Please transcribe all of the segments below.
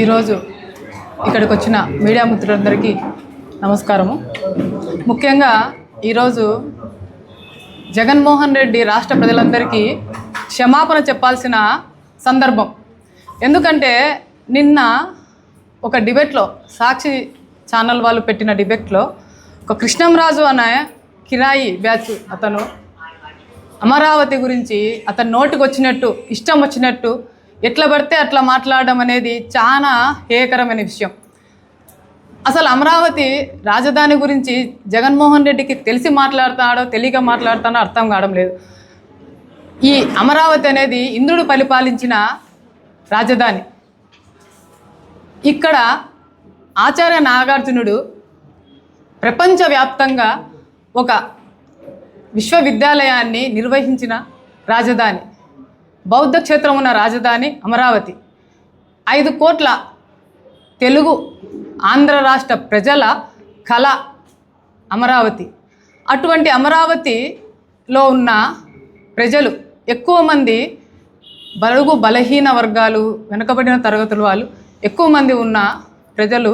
ఈరోజు ఇక్కడికి వచ్చిన మీడియా మిత్రులందరికీ నమస్కారము. ముఖ్యంగా ఈరోజు జగన్మోహన్ రెడ్డి రాష్ట్ర ప్రజలందరికీ క్షమాపణ చెప్పాల్సిన సందర్భం. ఎందుకంటే నిన్న ఒక డిబేట్లో సాక్షి ఛానల్ వాళ్ళు పెట్టిన డిబేట్లో ఒక కృష్ణంరాజు అనే కిరాయి బ్యాచ్ అతను అమరావతి గురించి అతని నోటుకు వచ్చినట్టు ఇష్టం వచ్చినట్టు ఎట్లా పడితే అట్లా మాట్లాడడం అనేది చాలా హేయకరమైన విషయం. అసలు అమరావతి రాజధాని గురించి జగన్మోహన్ రెడ్డికి తెలిసి మాట్లాడుతాడో తెలియక మాట్లాడుతాడో అర్థం కావడం లేదు. ఈ అమరావతి అనేది ఇంద్రుడు పరిపాలించిన రాజధాని. ఇక్కడ ఆచార్య నాగార్జునుడు ప్రపంచవ్యాప్తంగా ఒక విశ్వవిద్యాలయాన్ని నిర్వహించిన రాజధాని బౌద్ధ క్షేత్రం ఉన్న రాజధాని అమరావతి. ఐదు కోట్ల తెలుగు ఆంధ్ర రాష్ట్ర ప్రజల కళ అమరావతి. అటువంటి అమరావతిలో ఉన్న ప్రజలు ఎక్కువ మంది బలుగు బలహీన వర్గాలు వెనుకబడిన తరగతుల వాళ్ళు ఎక్కువ మంది ఉన్న ప్రజలు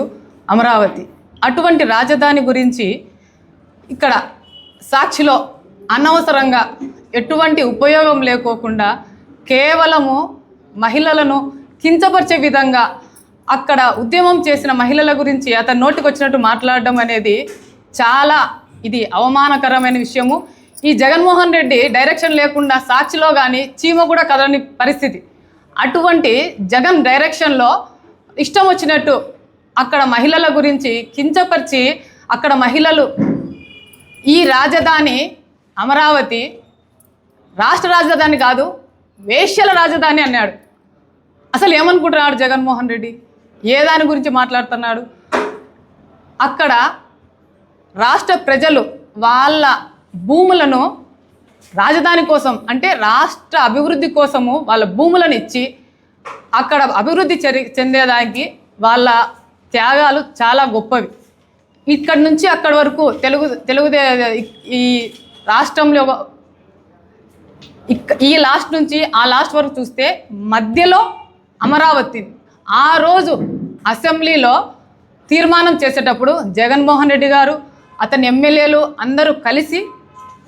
అమరావతి. అటువంటి రాజధాని గురించి ఇక్కడ సాక్షిలో అనవసరంగా ఎటువంటి ఉపయోగం లేకోకుండా కేవలము మహిళలను కించపరిచే విధంగా అక్కడ ఉద్యమం చేసిన మహిళల గురించి అతని నోటికి వచ్చినట్టు మాట్లాడడం అనేది చాలా ఇది అవమానకరమైన విషయము. ఈ జగన్మోహన్ రెడ్డి డైరెక్షన్ లేకుండా సాక్షిలో కానీ చీమ కూడా కదలని పరిస్థితి. అటువంటి జగన్ డైరెక్షన్లో ఇష్టం వచ్చినట్టు అక్కడ మహిళల గురించి కించపరిచి అక్కడ మహిళలు ఈ రాజధాని అమరావతి రాష్ట్ర రాజధాని కాదు వేశ్యల రాజధాని అన్నాడు. అసలు ఏమనుకుంటున్నాడు జగన్మోహన్ రెడ్డి? ఏ దాని గురించి మాట్లాడుతున్నాడు? అక్కడ రాష్ట్ర ప్రజలు వాళ్ళ భూములను రాజధాని కోసం అంటే రాష్ట్ర అభివృద్ధి కోసము వాళ్ళ భూములను ఇచ్చి అక్కడ అభివృద్ధి చెరి చెందేదానికి వాళ్ళ త్యాగాలు చాలా గొప్పవి. ఇక్కడి నుంచి అక్కడి వరకు తెలుగు తెలుగుదే ఈ రాష్ట్రంలో ఈ లాస్ట్ నుంచి ఆ లాస్ట్ వరకు చూస్తే మధ్యలో అమరావతి. ఆ రోజు అసెంబ్లీలో తీర్మానం చేసేటప్పుడు జగన్మోహన్ రెడ్డి గారు అతని ఎమ్మెల్యేలు అందరూ కలిసి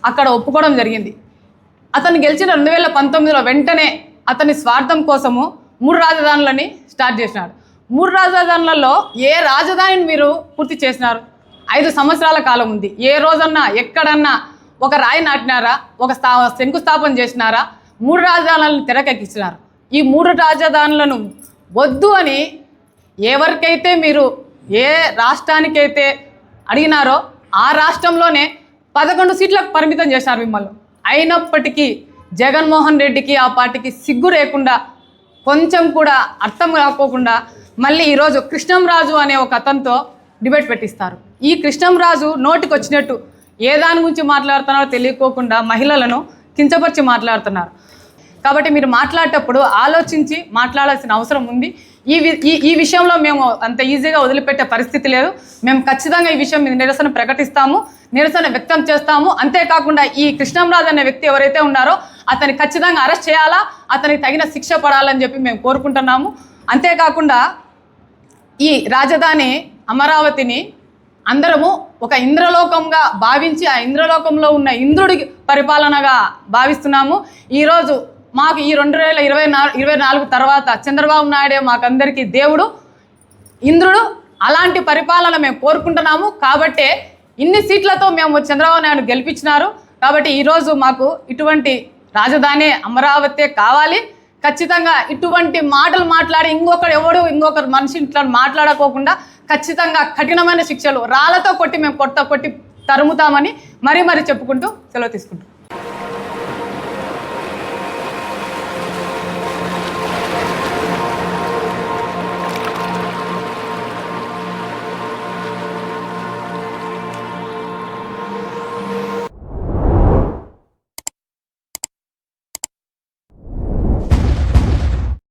అక్కడ ఒప్పుకోవడం జరిగింది. అతను గెలిచిన రెండు వేల పంతొమ్మిదిలో వెంటనే అతని స్వార్థం కోసము మూడు రాజధానులని స్టార్ట్ చేసినాడు. మూడు రాజధానులలో ఏ రాజధానిని మీరు పూర్తి చేసినారు? ఐదు సంవత్సరాల కాలం ఉంది. ఏ రోజన్నా ఎక్కడన్నా ఒక రాయి నాటినారా? ఒక స్థా శంకుస్థాపన చేసినారా? మూడు రాజధానులను తెరకెక్కించినారు. ఈ మూడు రాజధానులను వద్దు అని ఎవరికైతే మీరు ఏ రాష్ట్రానికైతే అడిగినారో ఆ రాష్ట్రంలోనే పదకొండు సీట్లకు పరిమితం చేశారు మిమ్మల్ని. అయినప్పటికీ జగన్మోహన్ రెడ్డికి ఆ పార్టీకి సిగ్గు లేకుండా కొంచెం కూడా అర్థం కాకోకుండా మళ్ళీ ఈరోజు కృష్ణంరాజు అనే ఒక అతనితో డిబేట్ పెట్టిస్తారు. ఈ కృష్ణంరాజు నోటికి వచ్చినట్టు ఏ దాని గురించి మాట్లాడుతున్నారో తెలియకోకుండా మహిళలను కించపరిచి మాట్లాడుతున్నారు. కాబట్టి మీరు మాట్లాడేటప్పుడు ఆలోచించి మాట్లాడాల్సిన అవసరం ఉంది. ఈ వి- ఈ ఈ విషయంలో మేము అంత ఈజీగా వదిలిపెట్టే పరిస్థితి లేదు. మేము ఖచ్చితంగా ఈ విషయం మీద నిరసన ప్రకటిస్తాము నిరసన వ్యక్తం చేస్తాము. అంతేకాకుండా ఈ కృష్ణంరాజు అనే వ్యక్తి ఎవరైతే ఉన్నారో అతన్ని ఖచ్చితంగా అరెస్ట్ చేయాలా అతనికి తగిన శిక్ష పడాలని చెప్పి మేము కోరుకుంటున్నాము. అంతేకాకుండా ఈ రాజధాని అమరావతిని అందరము ఒక ఇంద్రలోకంగా భావించి ఆ ఇంద్రలోకంలో ఉన్న ఇంద్రుడి పరిపాలనగా భావిస్తున్నాము. ఈరోజు మాకు ఈ రెండు వేల ఇరవై నాలుగు ఇరవై నాలుగు తర్వాత చంద్రబాబు నాయుడే మాకందరికీ దేవుడు ఇంద్రుడు. అలాంటి పరిపాలన మేము కోరుకుంటున్నాము. కాబట్టే ఇన్ని సీట్లతో మేము చంద్రబాబు నాయుడు గెలిపించినారు. కాబట్టి ఈరోజు మాకు ఇటువంటి రాజధాని అమరావతి కావాలి. ఖచ్చితంగా ఇటువంటి మాటలు మాట్లాడి ఇంకొకరు ఎవడు ఇంకొకరు మనిషి ఇట్లా మాట్లాడకోకుండా ఖచ్చితంగా కఠినమైన శిక్షలు రాళ్ళతో కొట్టి మేము కొట్ట కొట్టి తరుముతామని మరీ మరీ చెప్పుకుంటూ సెలవు తీసుకుంటాం